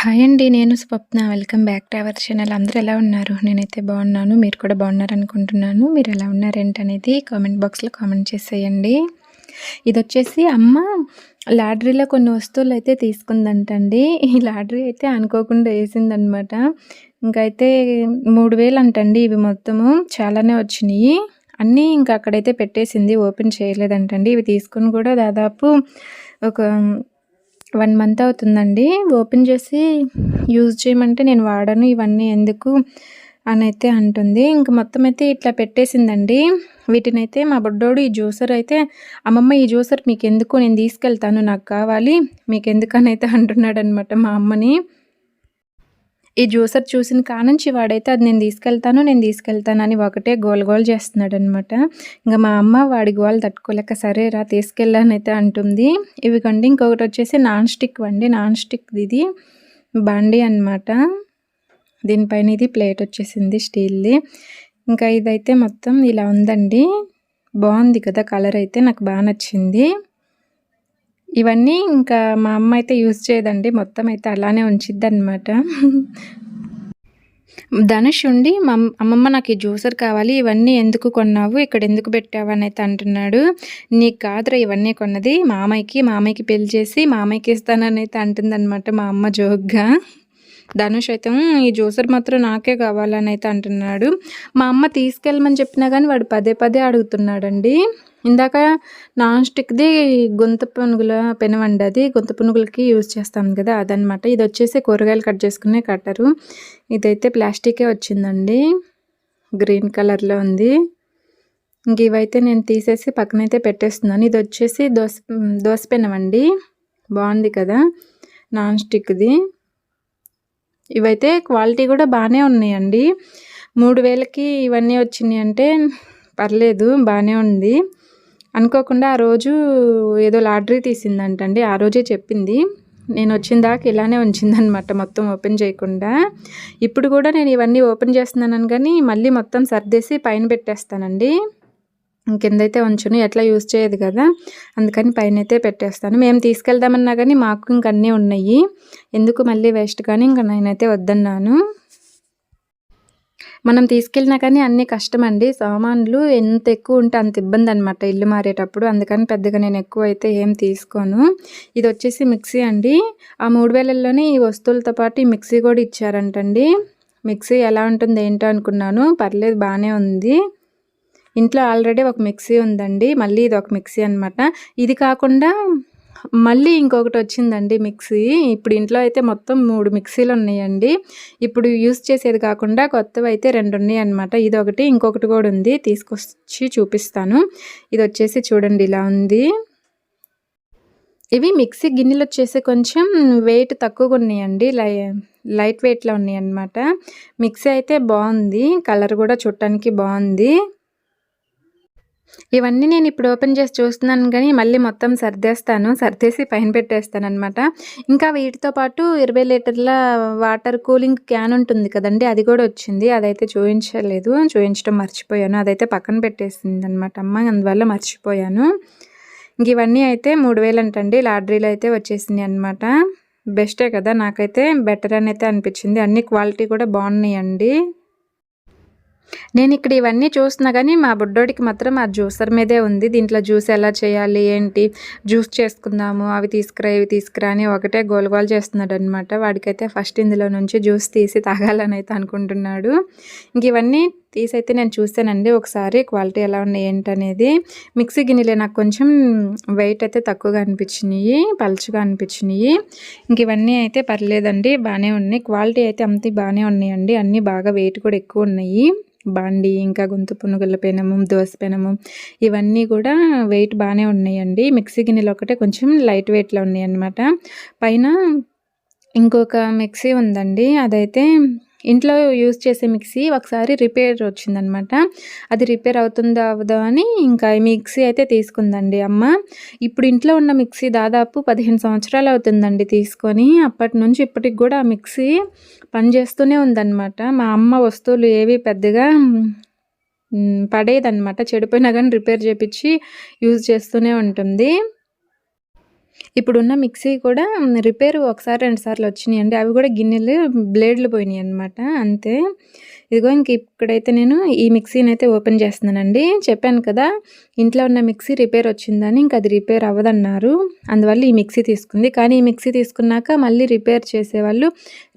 Hi అండి. నేను Swapna. Welcome back to our channel. అందరూ ఎలా ఉన్నారు? నేనైతే బాగున్నాను. మీరు కూడా బాగున్నారనుకుంటున్నాను. మీరు ఎలా ఉన్నారేంటనేది కామెంట్ బాక్స్‌లో కామెంట్ చేసేయండి. ఇది వచ్చేసి అమ్మ లాటరీలో కొన్ని వస్తువులు అయితే తీసుకుందంటండి. ఈ లాటరీ అయితే అనుకోకుండా వేసిందనమాట ఇంకైతే 3000 అంటండి ఇవి మొత్తము. చాలానే వచ్చినాయి అన్నీ ఇంకా అక్కడైతే పెట్టేసింది. ఓపెన్ చేయలేదంటండి. ఇవి తీసుకుని కూడా దాదాపు ఒక వన్ మంత్ అవుతుందండి. ఓపెన్ చేసి యూజ్ చేయమంటే నేను వాడను ఇవన్నీ ఎందుకు అని అయితే అంటుంది. ఇంక మొత్తం అయితే ఇట్లా పెట్టేసిందండి. వీటినైతే మా బుడ్డోడు ఈ జ్యూసర్ అయితే అమ్మమ్మ ఈ జ్యూసర్ మీకు ఎందుకు నేను తీసుకెళ్తాను నాకు కావాలి మీకు ఎందుకని అయితే అంటున్నాడు అనమాట మా అమ్మని. ఈ జ్యూసర్ చూసిన కానుంచి వాడైతే అది నేను తీసుకెళ్తాను నేను తీసుకెళ్తాను అని ఒకటే గోల్ గోల్ చేస్తున్నాడు అనమాట ఇంకా మా అమ్మ వాడి గోల్ తట్టుకోలేక సరేరా తీసుకెళ్ళానైతే అంటుంది. ఇవి కండి ఇంకొకటి వచ్చేసి నాన్ స్టిక్ వండి నాన్ స్టిక్ ఇది బండి అనమాట దీనిపైన ఇది ప్లేట్ వచ్చేసింది స్టీల్ది. ఇంకా ఇదైతే మొత్తం ఇలా ఉందండి. బాగుంది కదా కలర్ అయితే నాకు బాగా నచ్చింది. ఇవన్నీ ఇంకా మా అమ్మ అయితే యూజ్ చేయదండి. మొత్తం అయితే అలానే ఉంచిద్ది అనమాట ధనుష్ ఉండి మా అమ్మమ్మ నాకు ఈ జ్యూసర్ కావాలి ఇవన్నీ ఎందుకు కొన్నావు? ఇక్కడ ఎందుకు పెట్టావు? అని అయితే అంటున్నాడు. నీకు కాదురా ఇవన్నీ కొన్నది. మామయ్యకి మామయ్యకి పెళ్ళి చేసి మామయ్యకి ఇస్తానని అయితే అంటుందన్నమాట మా అమ్మ జోక్గా. ధనుష్ అయితే ఈ జ్యూసర్ మాత్రం నాకే కావాలని అయితే అంటున్నాడు. మా అమ్మ తీసుకెళ్ళమని చెప్పినా కానీ వాడు పదే పదే అడుగుతున్నాడండి. ఇందాక నాన్ స్టిక్ది గొంత పునుగుల పెనవండి అది. గొంత పునుగులకి యూజ్ చేస్తాం కదా అదనమాట ఇది వచ్చేసి కూరగాయలు కట్ చేసుకునే కట్టరు. ఇదైతే ప్లాస్టికే వచ్చిందండి. గ్రీన్ కలర్లో ఉంది. ఇంక ఇవైతే నేను తీసేసి పక్కనైతే పెట్టేస్తున్నాను. ఇది వచ్చేసి దోశ దోశ పెనవండి. బాగుంది కదా నాన్ స్టిక్ది. ఇవైతే క్వాలిటీ కూడా బాగానే ఉన్నాయండి. మూడు వేలకి ఇవన్నీ వచ్చినాయి అంటే పర్లేదు బాగానే ఉంది. అనుకోకుండా ఆ రోజు ఏదో లాటరీ తీసిందంటండి ఆ రోజే చెప్పింది. నేను వచ్చిన దాకా ఇలానే ఉంచిందనమాట మొత్తం ఓపెన్ చేయకుండా. ఇప్పుడు కూడా నేను ఇవన్నీ ఓపెన్ చేస్తున్నాను కానీ మళ్ళీ మొత్తం సర్దేసి పైన పెట్టేస్తానండి. కిందైతే ఉంచును ఎట్లా యూస్ చేయదు కదా. అందుకని పైన అయితే పెట్టేస్తాను. మేము తీసుకెళ్దామన్నా కానీ మాకు ఇంకన్నీ ఉన్నాయి. ఎందుకు మళ్ళీ వేస్ట్ కానీ ఇంకా నేనైతే వద్దన్నాను. మనం తీసుకెళ్ళినా కానీ అన్నీ కష్టమండి. సామాన్లు ఎంత ఎక్కువ ఉంటే అంత ఇబ్బంది అనమాట ఇల్లు మారేటప్పుడు. అందుకని పెద్దగా నేను ఎక్కువ అయితే ఏం తీసుకోను. ఇది వచ్చేసి మిక్సీ అండి. ఆ మూడు వేలల్లోనే ఈ వస్తువులతో పాటు ఈ మిక్సీ కూడా ఇచ్చారంటండి. మిక్సీ ఎలా ఉంటుంది ఏంటో అనుకున్నాను. పర్లేదు బాగానే ఉంది. ఇంట్లో ఆల్రెడీ ఒక మిక్సీ ఉందండి మళ్ళీ ఇది ఒక మిక్సీ అనమాట ఇది కాకుండా మళ్ళీ ఇంకొకటి వచ్చిందండి మిక్సీ. ఇప్పుడు ఇంట్లో అయితే మొత్తం మూడు మిక్సీలు ఉన్నాయండి. ఇప్పుడు యూస్ చేసేది కాకుండా కొత్తవి అయితే రెండు ఉన్నాయి అనమాట ఇది ఒకటి ఇంకొకటి కూడా ఉంది. తీసుకొచ్చి చూపిస్తాను. ఇది వచ్చేసి చూడండి ఇలా ఉంది. ఇవి మిక్సీ గిన్నెలు వచ్చేసి కొంచెం వెయిట్ తక్కువగా ఉన్నాయండి. లై లైట్ వెయిట్లో ఉన్నాయి అనమాట మిక్సీ అయితే బాగుంది. కలర్ కూడా చూడటానికి బాగుంది. ఇవన్నీ నేను ఇప్పుడు ఓపెన్ చేసి చూస్తున్నాను కానీ మళ్ళీ మొత్తం సర్దేస్తాను. సర్దేసి పైన పెట్టేస్తాను అనమాట ఇంకా వీటితో పాటు ఇరవై లీటర్ల వాటర్ కూలింగ్ క్యాన్ ఉంటుంది కదండి అది కూడా వచ్చింది. అదైతే చూపించలేదు చూపించడం మర్చిపోయాను. అదైతే పక్కన పెట్టేసింది అనమాట అమ్మ అందువల్ల మర్చిపోయాను. ఇంక ఇవన్నీ అయితే మూడు వేలు అంటండి. లాడ్రీలు అయితే వచ్చేసింది అనమాట బెస్టే కదా. నాకైతే బెటర్ అని అయితే అనిపించింది. అన్ని క్వాలిటీ కూడా బాగున్నాయండి. నేను ఇక్కడ ఇవన్నీ చూస్తున్నా కానీ మా బుడ్డోడికి మాత్రం ఆ జ్యూసర్ మీదే ఉంది. దీంట్లో జ్యూస్ ఎలా చేయాలి ఏంటి? జ్యూస్ చేసుకుందాము అవి తీసుకురా ఇవి తీసుకురా అని ఒకటే గోలగోలు చేస్తున్నాడు అనమాట వాడికైతే ఫస్ట్ ఇందులో నుంచి జ్యూస్ తీసి తాగాలని అయితే అనుకుంటున్నాడు. ఇంక ఇవన్నీ తీసి అయితే నేను చూస్తానండి. ఒకసారి క్వాలిటీ ఎలా ఉన్నాయి ఏంటనేది. మిక్సీ గిన్నెలే నాకు కొంచెం వెయిట్ అయితే తక్కువగా అనిపించినాయి పలుచగా అనిపించినాయి. ఇంక ఇవన్నీ అయితే పర్లేదండి బాగానే ఉన్నాయి. క్వాలిటీ అయితే అంత బాగానే ఉన్నాయండి. అన్నీ బాగా వెయిట్ కూడా ఎక్కువ ఉన్నాయి. బాండి ఇంకా గొంతు పునుగుల పెనము దోశ పెనము ఇవన్నీ కూడా వెయిట్ బాగానే ఉన్నాయండి. మిక్సీ గిన్నెలు ఒకటే కొంచెం లైట్ వెయిట్లో ఉన్నాయి అన్నమాట పైన ఇంకొక మిక్సీ ఉందండి. అదైతే ఇంట్లో యూజ్ చేసే మిక్సీ ఒకసారి రిపేర్ వచ్చిందనమాట. అది రిపేర్ అవుతుందో అవదో అని ఇంకా మిక్సీ అయితే తీసుకుందండి అమ్మ. ఇప్పుడు ఇంట్లో ఉన్న మిక్సీ దాదాపు పదిహేను సంవత్సరాలు అవుతుందండి తీసుకొని. అప్పటి నుంచి ఇప్పటికి కూడా ఆ మిక్సీ పనిచేస్తూనే ఉందన్నమాట మా అమ్మ వస్తువులు ఏవి పెద్దగా పడేదన్నమాట చెడిపోయినా కానీ రిపేర్ చేపించి యూజ్ చేస్తూనే ఉంటుంది. ఇప్పుడున్న మిక్సీ కూడా రిపేర్ ఒకసారి రెండు సార్లు వచ్చినాయి. అండి అవి కూడా గిన్నెలు బ్లేడ్లు పోయినాయి అనమాట అంతే. ఇదిగో ఇంక ఇక్కడైతే నేను ఈ మిక్సీని అయితే ఓపెన్ చేస్తున్నానండి. చెప్పాను కదా ఇంట్లో ఉన్న మిక్సీ రిపేర్ వచ్చిందని ఇంక అది రిపేర్ అవ్వదన్నారు. అందువల్ల ఈ మిక్సీ తీసుకుంది. కానీ ఈ మిక్సీ తీసుకున్నాక మళ్ళీ రిపేర్ చేసేవాళ్ళు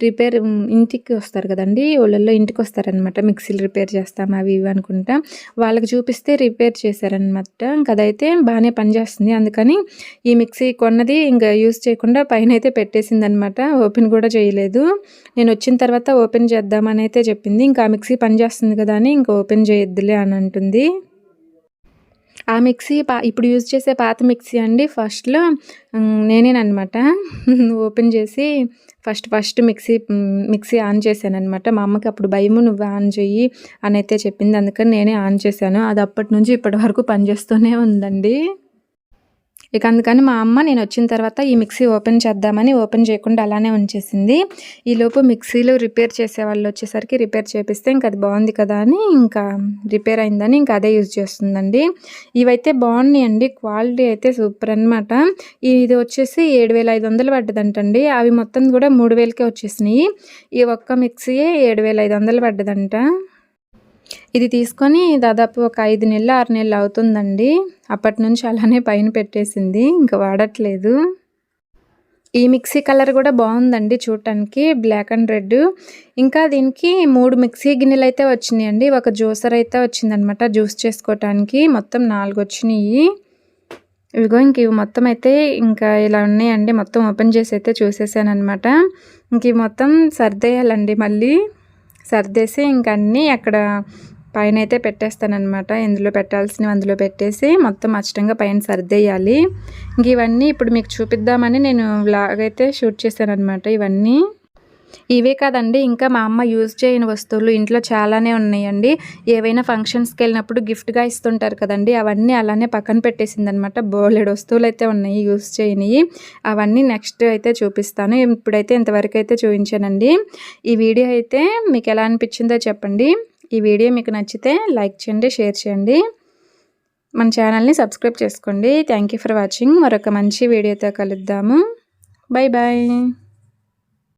రిపేర్ ఇంటికి వస్తారు కదండి. ఊళ్ళల్లో ఇంటికి వస్తారనమాట మిక్సీలు రిపేర్ చేస్తాం అవి ఇవి అనుకుంటా. వాళ్ళకి చూపిస్తే రిపేర్ చేశారనమాట ఇంక అదైతే బాగానే పనిచేస్తుంది. అందుకని ఈ మిక్సీ కొన్నది ఇంకా యూస్ చేయకుండా పైన అయితే పెట్టేసింది అనమాట ఓపెన్ కూడా చేయలేదు. నేను వచ్చిన తర్వాత ఓపెన్ చేద్దామని అయితే చెప్పింది. ఇంకా మిక్సీ పనిచేస్తుంది కదా అని ఇంకా ఓపెన్ చేయొద్దులే అని అంటుంది. ఆ మిక్సీ పా ఇప్పుడు యూజ్ చేసే పాత మిక్సీ అండి ఫస్ట్లో. నేనేనమాట ఓపెన్ చేసి first first mixie mixie on చేశాను అనమాట మా అమ్మకి అప్పుడు భయము నువ్వు ఆన్ చెయ్యి అని అయితే చెప్పింది. అందుకని నేనే ఆన్ చేశాను. అది అప్పటి నుంచి ఇప్పటి వరకు పనిచేస్తూనే ఉందండి. ఇక అందుకని మా అమ్మ నేను వచ్చిన తర్వాత ఈ మిక్సీ ఓపెన్ చేద్దామని ఓపెన్ చేయకుండా అలానే ఉంచేసింది. ఈలోపు మిక్సీలో రిపేర్ చేసే వాళ్ళు వచ్చేసరికి రిపేర్ చేపిస్తే ఇంకా అది బాగుంది కదా అని ఇంకా రిపేర్ అయిందని ఇంకా అదే యూజ్ చేస్తుందండి. ఇవైతే బాగున్నాయండి క్వాలిటీ అయితే సూపర్ అనమాట ఇది వచ్చేసి ఏడు వేల ఐదు వందలు పడ్డదంటండి. అవి మొత్తం కూడా మూడు వేలకే వచ్చేసినాయి. ఈ ఒక్క మిక్సీయే ఏడు వేల ఐదు వందలు పడ్డదంట. ఇది తీసుకొని దాదాపు ఒక ఐదు నెలలు ఆరు నెలలు అవుతుందండి. అప్పటి నుంచి అలానే పైన పెట్టేసింది ఇంకా వాడట్లేదు. ఈ మిక్సీ కలర్ కూడా బాగుందండి చూడటానికి బ్లాక్ అండ్ రెడ్. ఇంకా దీనికి మూడు మిక్సీ గిన్నెలు అయితే వచ్చినాయండి. ఒక జ్యూసర్ అయితే వచ్చిందనమాట జ్యూస్ చేసుకోవటానికి మొత్తం నాలుగు వచ్చినాయి. ఇవిగో ఇంక ఇవి మొత్తం అయితే ఇంకా ఇలా ఉన్నాయండి. మొత్తం ఓపెన్ చేసి అయితే చూసేసాను ఇంక ఇవి మొత్తం సర్దేయాలండి మళ్ళీ. సర్దేసి ఇంక అన్నీ అక్కడ పైన అయితే పెట్టేస్తానమాట ఇందులో పెట్టాల్సినవి అందులో పెట్టేసి మొత్తం అచ్చటంగా పైన సర్దేయాలి. ఇంక ఇవన్నీ ఇప్పుడు మీకు చూపిద్దామని నేను లాగైతే షూట్ చేశాను అనమాట ఇవన్నీ. ఇవే కాదండి ఇంకా మా అమ్మ యూజ్ చేయని వస్తువులు ఇంట్లో చాలానే ఉన్నాయండి. ఏవైనా ఫంక్షన్స్కి వెళ్ళినప్పుడు గిఫ్ట్గా ఇస్తుంటారు కదండి అవన్నీ అలానే పక్కన పెట్టేసింది అనమాట బోలెడు వస్తువులు అయితే ఉన్నాయి యూజ్ చేయనివి అవన్నీ నెక్స్ట్ అయితే చూపిస్తాను. ఇప్పుడైతే ఇంతవరకు అయితే చూపించానండి. ఈ వీడియో అయితే మీకు ఎలా అనిపించిందో చెప్పండి. ఈ వీడియో మీకు నచ్చితే లైక్ చేయండి షేర్ చేయండి. మన ఛానల్ని సబ్స్క్రైబ్ చేసుకోండి. థ్యాంక్ ఫర్ వాచింగ్ మరొక మంచి వీడియోతో కలుద్దాము. Bye bye